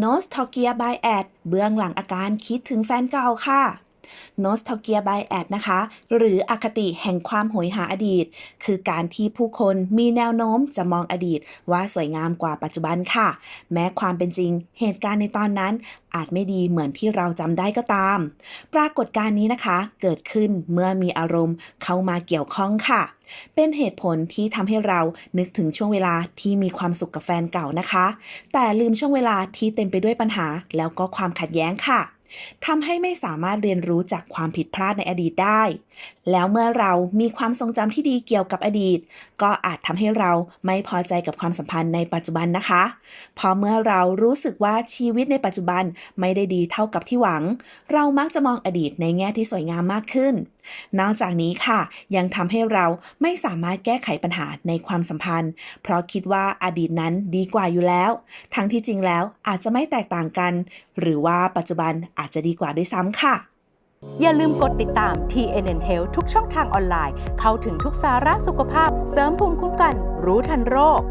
n o s t a l g i a by Ad เบื้องหลังอาการคิดถึงแฟนเก่าค่ะ n o s t a l g i a by Ad นะคะ หรืออคติแห่งความโหยหาอดีต คือการที่ผู้คนมีแนวโน้มจะมองอดีต ว่าสวยงามกว่าปัจจุบันค่ะ แม้ความเป็นจริงเหตุการณ์ในตอนนั้นอาจไม่ดีเหมือนที่เราจำได้ก็ตาม ปรากฏการณ์นี้นะคะ เกิดขึ้นเมื่อมีอารมณ์เข้ามาเกี่ยวข้องค่ะ เป็นเหตุผลที่ทำให้เรานึกถึงช่วงเวลาที่มีความสุขกับแฟนเก่านะคะ แต่ลืมช่วงเวลาที่เต็มไปด้วยปัญหาแล้วก็ความขัดแย้งค่ะ ทำให้ไม่สามารถเรียนรู้จากความผิดพลาดในอดีตได้ แล้วเมื่อเรามีความทรงจำที่ดีเกี่ยวกับอดีต ก็อาจทำให้เราไม่พอใจกับความสัมพันธ์ในปัจจุบันนะคะเพราะเมื่อเรารู้สึกว่าชีวิตในปัจจุบันไม่ได้ดีเท่ากับที่หวัง เรามักจะมองอดีตในแง่ที่สวยงามมากขึ้น นอกจากนี้ค่ะ ยังทำให้เราไม่สามารถแก้ไขปัญหาในความสัมพันธ์ เพราะคิดว่าอดีตนั้นดีกว่าอยู่แล้ว ทั้งที่จริงแล้วอาจจะไม่แตกต่างกัน หรือว่าปัจจุบันอาจจะดีกว่าด้วยซ้ำค่ะ อย่าลืมกดติดตาม TNN Health ทุกช่องทางออนไลน์ เข้าถึงทุกสาระสุขภาพ เสริมภูมิคุ้มกัน รู้ทันโรค